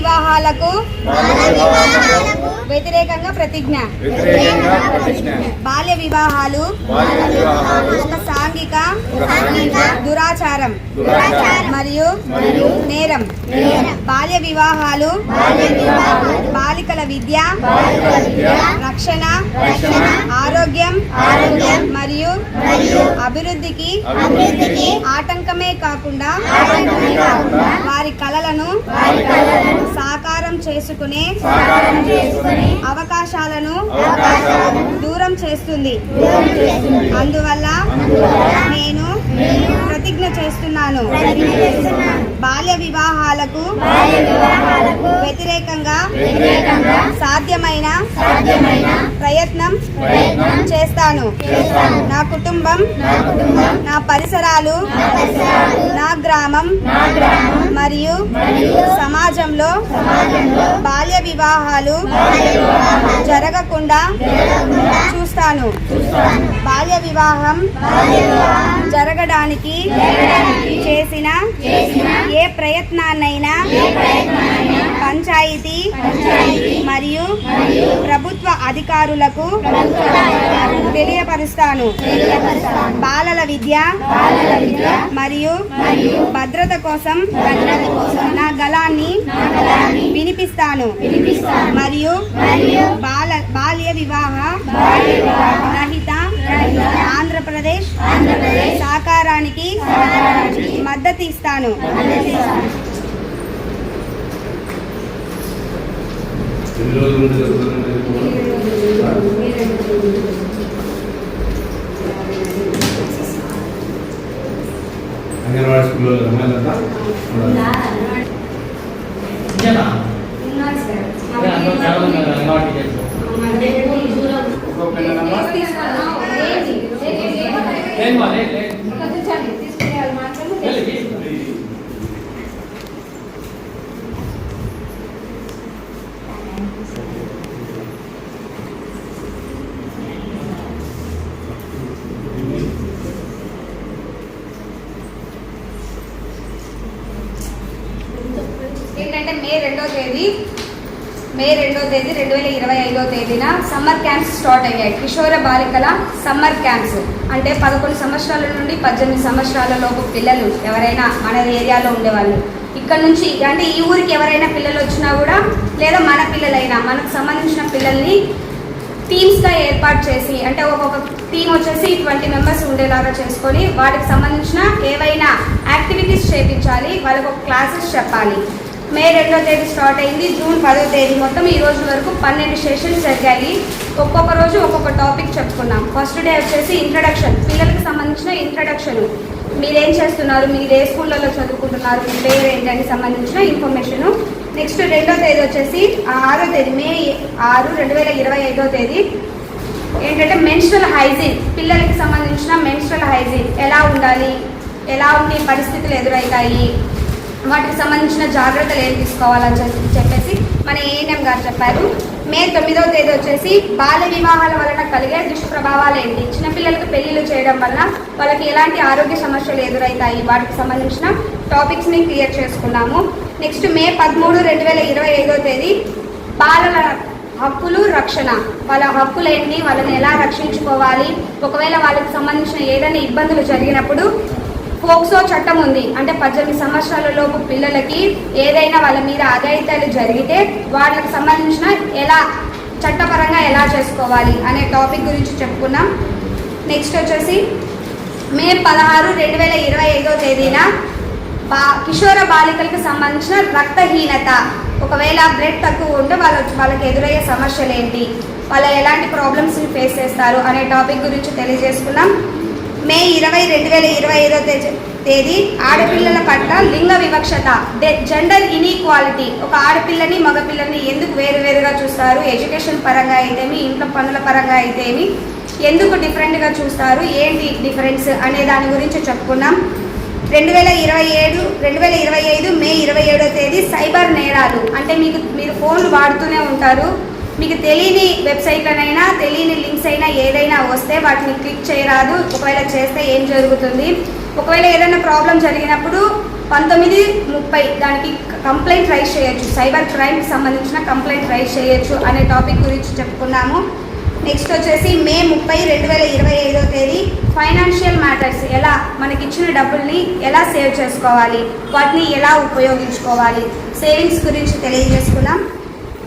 వివాహాలకు వ్యతిరేకంగా ప్రతిజ్ఞ. బాల్య వివాహాలు ఒక సాంఘిక దురాచారం దురాచారం మరియు నేరం. బాల్య వివాహాలు బాలికల విద్య రక్షణ ఆరోగ్యం ఆరోగ్యం మరియు అభివృద్ధికి ఆటంకమే కాకుండా ఆటంకమే కాకుండా వారి కలలను వారి కళలను సాకారం చేసుకునే అవకాశాలను దూరం చేస్తుంది. అందువల్ల నేను ప్రతిజ్ఞ చేస్తున్నాను. బాల్య వివాహాలకు వ్యతిరేకంగా సాధ్యమైన ప్రయత్నం చేస్తాను. నా కుటుంబం నా పరిసరాలు నా గ్రామం మరియు సమాజంలో బాల్య వివాహాలు జరగకుండా చూస్తాను. బాల్య వివాహం జరగడానికి చేసిన ఏ ప్రయత్నాన్నైనా పంచాయతీ మరియు ప్రభుత్వ అధికారులకు తెలియపరుస్తాను. బాలల విద్య మరియు భద్రత కోసం నా గలాన్ని వినిపిస్తాను వినిపిస్తాను. మరియు బాల బాల్య వివాహ రహిత ఆంధ్రప్రదేశ్ సహకారానికి మద్దతు ఇస్తాను ఎన్ని రోజుల నుండి జరుగుతుంది అంగన్వాడీ స్కూల్లో అమ్మాయిలంతా? అదే అందరూ చాలా మంది ఉన్నారు అంగన్వాడీ టీచర్స్. ఒక్కొక్క పిల్లలమ్మ లేదు మా, లేదు, లేదు. వెళ్ళి, వెళ్ళి. ఏంటంటే మే రెండో తేదీ మే రెండో తేదీ రెండు వేల ఇరవై ఐదో తేదీన సమ్మర్ క్యాంప్స్ స్టార్ట్ అయ్యాయి. కిషోర బాలికల సమ్మర్ క్యాంప్స్ అంటే పదకొండు సంవత్సరాల నుండి పద్దెనిమిది సంవత్సరాల లోపు పిల్లలు ఎవరైనా మన ఏరియాలో ఉండేవాళ్ళు. ఇక్కడ నుంచి అంటే ఈ ఊరికి ఎవరైనా పిల్లలు వచ్చినా కూడా లేదా మన పిల్లలైనా మనకు సంబంధించిన పిల్లల్ని టీమ్స్గా ఏర్పాటు చేసి అంటే ఒక్కొక్క టీం వచ్చేసి ట్వంటీ మెంబర్స్ ఉండేలాగా చేసుకొని వాటికి సంబంధించిన ఏవైనా యాక్టివిటీస్ చేయించాలి వాళ్ళకు ఒక క్లాసెస్ చెప్పాలి. మే రెండో తేదీ స్టార్ట్ అయింది. జూన్ పదో తేదీ మొత్తం ఈ రోజు వరకు పన్నెండు సెషన్స్ జరిగాయి. ఒక్కొక్క రోజు ఒక్కొక్క టాపిక్ చెప్పుకున్నాం. ఫస్ట్ డే వచ్చేసి ఇంట్రడక్షన్. పిల్లలకు సంబంధించిన ఇంట్రడక్షన్. మీరేం చేస్తున్నారు? మీరు ఏ స్కూళ్ళలో చదువుకుంటున్నారు? మీ పేరు ఏంటని సంబంధించిన ఇన్ఫర్మేషన్. నెక్స్ట్ రెండో తేదీ వచ్చేసి ఆరో తేదీ మే ఆరు రెండు వేల ఇరవై ఐదో తేదీ. ఏంటంటే మెన్స్ట్రల్ హైజీన్ పిల్లలకి సంబంధించిన మెన్స్ట్రల్ హైజీన్ ఎలా ఉండాలి? ఎలా ఉండే పరిస్థితులు ఎదురవుతాయి? వాటికి సంబంధించిన జాగ్రత్తలు ఏం తీసుకోవాలని చెప్పి- చెప్పేసి మన ఏఎన్ఎం గారు చెప్పారు. మే తొమ్మిదవ తేదీ వచ్చేసి బాల్య వివాహాల వలన కలిగే దుష్ప్రభావాలు ఏంటి? చిన్నపిల్లలకు పెళ్ళిళ్ళు చేయడం వల్ల వాళ్ళకి ఎలాంటి ఆరోగ్య సమస్యలు ఎదురవుతాయి వాటికి సంబంధించిన టాపిక్స్ని క్లియర్ చేసుకున్నాము. నెక్స్ట్ మే పదమూడు రెండు వేల ఇరవై ఐదో తేదీ బాలల హక్కులు రక్షణ. వాళ్ళ హక్కులు ఏంటి? వాళ్ళని ఎలా రక్షించుకోవాలి? ఒకవేళ వాళ్ళకి సంబంధించిన ఏదైనా ఇబ్బందులు జరిగినప్పుడు ఫోక్సో చట్టం ఉంది. అంటే పద్దెనిమిది సంవత్సరాల లోపు పిల్లలకి ఏదైనా వాళ్ళ మీద అఘాయిత్యాలు జరిగితే వాళ్ళకి సంబంధించిన ఎలా చట్టపరంగా ఎలా చేసుకోవాలి అనే టాపిక్ గురించి చెప్పుకున్నాం. నెక్స్ట్ వచ్చేసి మే పదహారు రెండు వేల ఇరవై ఐదో తేదీన బా కిషోర బాలికలకు సంబంధించిన రక్తహీనత. ఒకవేళ బ్లడ్ తక్కువ ఉంటే వాళ్ళ వాళ్ళకి ఎదురయ్యే సమస్యలు ఏంటి వాళ్ళ ఎలాంటి ప్రాబ్లమ్స్ని ఫేస్ చేస్తారు అనే టాపిక్ గురించి తెలియజేసుకున్నాం. మే ఇరవై రెండు వేల ఇరవై ఐదో తేదీ తేదీ ఆడపిల్లల పట్ల లింగ వివక్షత జెండర్ ఇన్ఈక్వాలిటీ ఒక ఆడపిల్లని మగపిల్లని ఎందుకు వేరు వేరుగా చూస్తారు? ఎడ్యుకేషన్ పరంగా అయితేమి ఇంట్లో పనుల పరంగా అయితేమి ఎందుకు డిఫరెంట్గా చూస్తారు? ఏంటి డిఫరెన్స్ అనే దాని గురించి చెప్పుకున్నాం రెండు వేల ఇరవై ఏడు రెండు వేల ఇరవై ఐదు మే ఇరవై ఏడో తేదీ సైబర్ నేరాలు. అంటే మీకు మీరు ఫోన్లు వాడుతూనే ఉంటారు. మీకు తెలియని వెబ్సైట్లనైనా తెలియని లింక్స్ అయినా ఏదైనా వస్తే వాటిని క్లిక్ చేయరాదు. ఒకవేళ చేస్తే ఏం జరుగుతుంది? ఒకవేళ ఏదైనా ప్రాబ్లం జరిగినప్పుడు పంతొమ్మిది ముప్పై దానికి కంప్లైంట్ రైజ్ చేయొచ్చు. సైబర్ క్రైమ్కి సంబంధించిన కంప్లైంట్ రైజ్ చేయొచ్చు అనే టాపిక్ గురించి చెప్పుకున్నాము. నెక్స్ట్ వచ్చేసి మే ముప్పై రెండు వేల ఇరవై ఐదో తేదీ ఫైనాన్షియల్ మ్యాటర్స్ ఎలా మనకిచ్చిన డబ్బుల్ని ఎలా సేవ్ చేసుకోవాలి? వాటిని ఎలా ఉపయోగించుకోవాలి? సేవింగ్స్ గురించి తెలియజేసుకున్నాం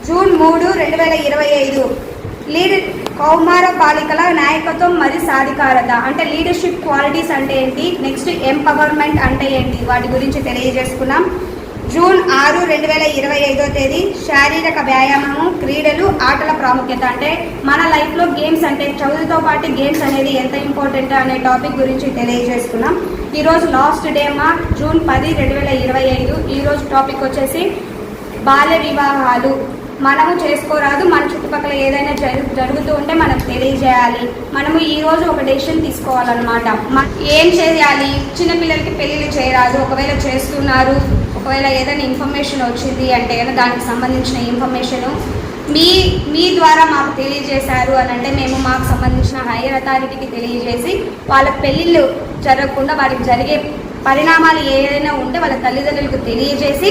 జూన్ మూడు రెండు వేల ఇరవై ఐదు. లీడ్ కౌమార బాలికల నాయకత్వం మరియు సాధికారత. అంటే లీడర్షిప్ క్వాలిటీస్ అంటే ఏంటి? నెక్స్ట్ ఎంపవర్మెంట్ అంటే ఏంటి? వాటి గురించి తెలియజేసుకున్నాం. జూన్ ఆరు రెండు వేల ఇరవై ఐదో తేదీ శారీరక వ్యాయామము క్రీడలు ఆటల ప్రాముఖ్యత. అంటే మన లైఫ్లో గేమ్స్ అంటే చదువుతో పాటు గేమ్స్ అనేది ఎంత ఇంపార్టెంట్ అనే టాపిక్ గురించి తెలియజేసుకున్నాం. ఈరోజు లాస్ట్ డే మా జూన్ పది రెండు వేల ఇరవై ఐదు. ఈరోజు టాపిక్ వచ్చేసి బాల్య వివాహాలు. మనము చేసుకోరాదు మన చుట్టుపక్కల ఏదైనా జరు జరుగుతూ ఉంటే మనం తెలియజేయాలి. మనము ఈ రోజు ఒక డెసిషన్ తీసుకోవాలన్నమాట. ఏం చేయాలి? చిన్నపిల్లలకి పెళ్ళిళ్ళు చేయరాదు ఒకవేళ చేస్తున్నారు ఒకవేళ ఏదైనా ఇన్ఫర్మేషన్ వచ్చింది అంటే కనుక దానికి సంబంధించిన ఇన్ఫర్మేషను మీ మీ ద్వారా మాకు తెలియజేశారు అని అంటే మేము మాకు సంబంధించిన హైయర్ అథారిటీకి తెలియజేసి వాళ్ళ పెళ్ళిళ్ళు జరగకుండా వారికి జరిగే పరిణామాలు ఏదైనా ఉంటే వాళ్ళ తల్లిదండ్రులకు తెలియజేసి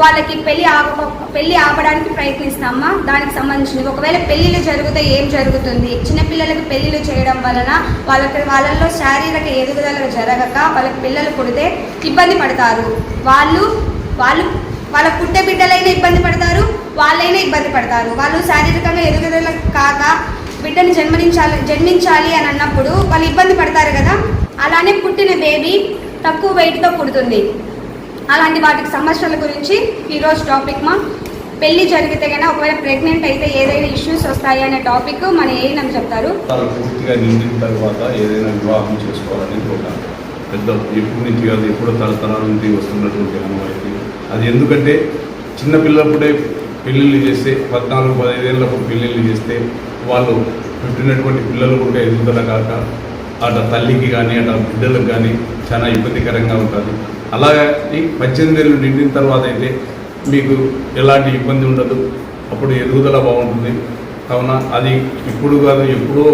వాళ్ళకి పెళ్ళి ఆప పెళ్ళి ఆపడానికి ప్రయత్నిస్తామా దానికి సంబంధించినది ఒకవేళ పెళ్ళిళ్ళు జరిగితే ఏం జరుగుతుంది? చిన్నపిల్లలకు పెళ్ళిళ్ళు చేయడం వలన వాళ్ళకి వాళ్ళల్లో శారీరక ఎదుగుదల జరగక వాళ్ళకి పిల్లలు పుడితే ఇబ్బంది పడతారు. వాళ్ళు వాళ్ళు వాళ్ళ పుట్టే బిడ్డలైనా ఇబ్బంది పడతారు వాళ్ళైనా ఇబ్బంది పడతారు. వాళ్ళు శారీరకంగా ఎదుగుదల కాక బిడ్డని జన్మనించాలి జన్మించాలి అని అన్నప్పుడు వాళ్ళు ఇబ్బంది పడతారు కదా? అలానే పుట్టిన బేబీ తక్కువ వెయిట్తో పుడుతుంది. అలాంటి వాటికి సమస్యల గురించి ఈరోజు టాపిక్ మా. పెళ్ళి జరిగితే కన్నా ఒకవేళ ప్రెగ్నెంట్ అయితే ఏదైనా ఇష్యూస్ వస్తాయి అనే టాపిక్ మన ఏం చెప్తారు. పూర్తిగా నిండిన తర్వాత ఏదైనా వివాహం చేసుకోవాలని ఒక పెద్ద ఎప్పటి నుంచి కాదు ఎప్పుడో తరతరాల నుంచి వస్తున్నటువంటి అనుభవం అది ఎందుకంటే చిన్నపిల్లప్పుడే పెళ్ళిళ్ళు చేస్తే పద్నాలుగు పదహైదేళ్ళప్పుడు పెళ్ళిళ్ళు చేస్తే వాళ్ళు పుట్టినటువంటి పిల్లలు కూడా ఎదుగుదల కాక అటు తల్లికి కానీ అటు బిడ్డలకు కానీ చాలా ఇబ్బందికరంగా ఉంటుంది. అలాగే పద్దెనిమిది ఏళ్ళు నిండిన తర్వాత అయితే మీకు ఎలాంటి ఇబ్బంది ఉండదు. అప్పుడు ఎదుగుదల బాగుంటుంది. కావున అది ఇప్పుడు కాదు ఎప్పుడో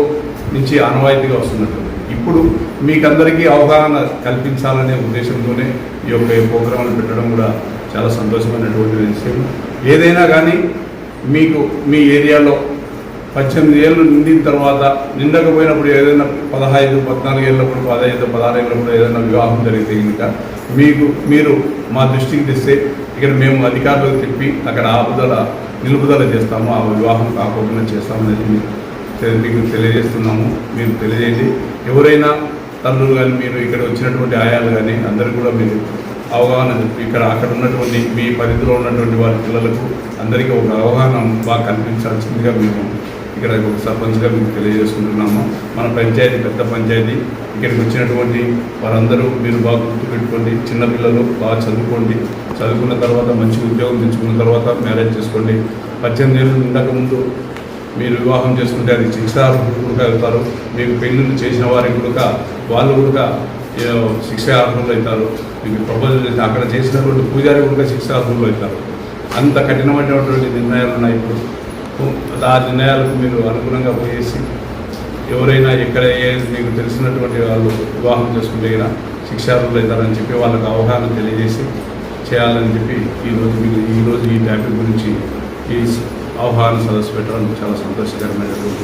నుంచి ఆనవాయితీగా వస్తున్నట్టు. ఇప్పుడు మీకందరికీ అవగాహన కల్పించాలనే ఉద్దేశంతోనే ఈ యొక్క ప్రోగ్రాంలు పెట్టడం కూడా చాలా సంతోషమైనటువంటి విషయం. ఏదైనా కానీ మీకు మీ ఏరియాలో పద్దెనిమిది ఏళ్ళు నిండిన తర్వాత నిండకపోయినప్పుడు ఏదైనా పదహైదు పద్నాలుగు ఏళ్ళప్పుడు పదహైదు పదహారు ఏళ్ళప్పుడు ఏదైనా వివాహం జరిగితే కనుక మీకు మీరు మా దృష్టికి తెస్తే ఇక్కడ మేము అధికారులకు చెప్పి అక్కడ ఆపుదల నిలుపుదల చేస్తాము. ఆ వివాహం కాకుండా చేస్తామనేది మీకు మీకు తెలియజేస్తున్నాము. మీరు తెలియజేయండి. ఎవరైనా తల్లులు కానీ మీరు ఇక్కడ వచ్చినటువంటి ఆయాలు కానీ అందరూ కూడా మీరు అవగాహన చెప్పి ఇక్కడ అక్కడ ఉన్నటువంటి మీ పరిధిలో ఉన్నటువంటి వారి పిల్లలకు అందరికీ ఒక అవగాహన బాగా కల్పించాల్సిందిగా మేము ఇక్కడ ఒక సర్పంచ్గా మీకు తెలియజేసుకుంటున్నాము. మన పంచాయతీ పెద్ద పంచాయతీ ఇక్కడికి వచ్చినటువంటి వారందరూ మీరు బాగా గుర్తుపెట్టుకోండి. చిన్నపిల్లలు బాగా చదువుకోండి. చదువుకున్న తర్వాత మంచి ఉద్యోగం తెచ్చుకున్న తర్వాత మ్యారేజ్ చేసుకోండి. పద్దెనిమిది ఏళ్ళు ఉండక ముందు మీరు వివాహం చేసుకుంటే అది శిక్షార్హులు కూడా అవుతారు. మీకు పెళ్ళిళ్ళు చేసిన వారికి కూడా వాళ్ళు కూడా శిక్షార్హులు అవుతారు. మీకు ప్రపోజల్ చేసి అక్కడ చేసినటువంటి పూజారి కూడా శిక్షార్హులు అవుతారు. అంత కఠినమైనటువంటి నిర్ణయాలు ఉన్నాయి ఇప్పుడు. ఆ నిర్ణయాలకు మీరు అనుగుణంగా పోయేసి ఎవరైనా ఎక్కడ ఏ మీకు తెలిసినటువంటి వాళ్ళు వివాహం చేసుకుంటే కూడా శిక్షార్హులు అవుతారని చెప్పి వాళ్ళకు అవగాహన తెలియజేసి చేయాలని చెప్పి ఈరోజు మీకు ఈరోజు ఈ టాపిక్ గురించి ఈ అవగాహన సదస్సు పెట్టడం చాలా సంతోషకరమైనటువంటి